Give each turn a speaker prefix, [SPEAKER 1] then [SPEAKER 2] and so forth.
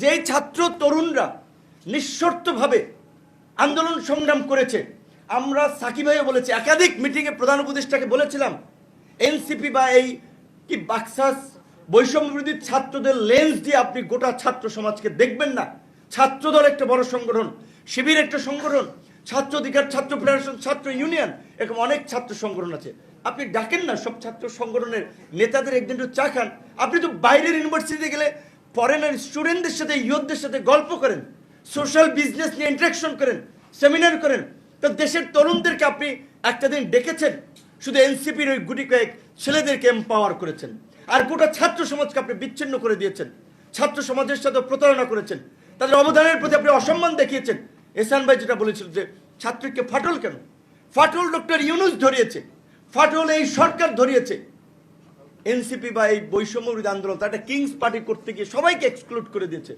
[SPEAKER 1] যে ছাত্র তরুণরা নিঃশর্তভাবে আন্দোলন সংগ্রাম করেছে, আমরা সাকিব ভাইও বলেছি, একাধিক মিটিংয়ে প্রধান উপদেষ্টাকে বলেছিলাম, এনসিপি বা এই কি বাক্সাস বৈষম্য বিরোধী ছাত্রদের লেন্স দিয়ে আপনি গোটা ছাত্র সমাজকে দেখবেন না। ছাত্রদল একটা বড় সংগঠন, শিবির একটা সংগঠন, ছাত্র অধিকার, ছাত্র ফেডারেশন ছাত্র ইউনিয়ন এরকম অনেক ছাত্র সংগঠন আছে। আপনি ডাকেন না, সব ছাত্র সংগঠনের নেতাদের একদিন একটু চা খান। আপনি তো বাইরের ইউনিভার্সিটিতে গেলে ফরেনার স্টুডেন্টদের সাথে ইয়ুথদের সাথে গল্প করেন সোশ্যাল বিজনেস নিয়ে ইন্টারাকশন করেন সেমিনার করেন। তো দেশের তরুণদেরকে আপনি একটা দিন ডেকেছেন, শুধু এনসিপির ওই গুটি কয়েক ছেলেদেরকে এম্পাওয়ার করেছেন। আর গোটা ছাত্র সমাজকে আপনি বিচ্ছিন্ন করে দিয়েছেন। ছাত্র সমাজের সাথে প্রতারণা করেছেন। তাদের অবদানের প্রতি আপনি অসম্মান দেখিয়েছেন। এসান ভাই যেটা বলেছিল যে, ছাত্রীকে ফাটল কেন? ফাটল ডক্টর ইউনুস ধরিয়েছে। ফাটল এই সরকার ধরিয়েছে। এনসিপি বা এই বৈষম্য আন্দোলন, তারা একটা কিংস পার্টি করতে গিয়ে সবাইকে এক্সক্লুড করে দিয়েছে।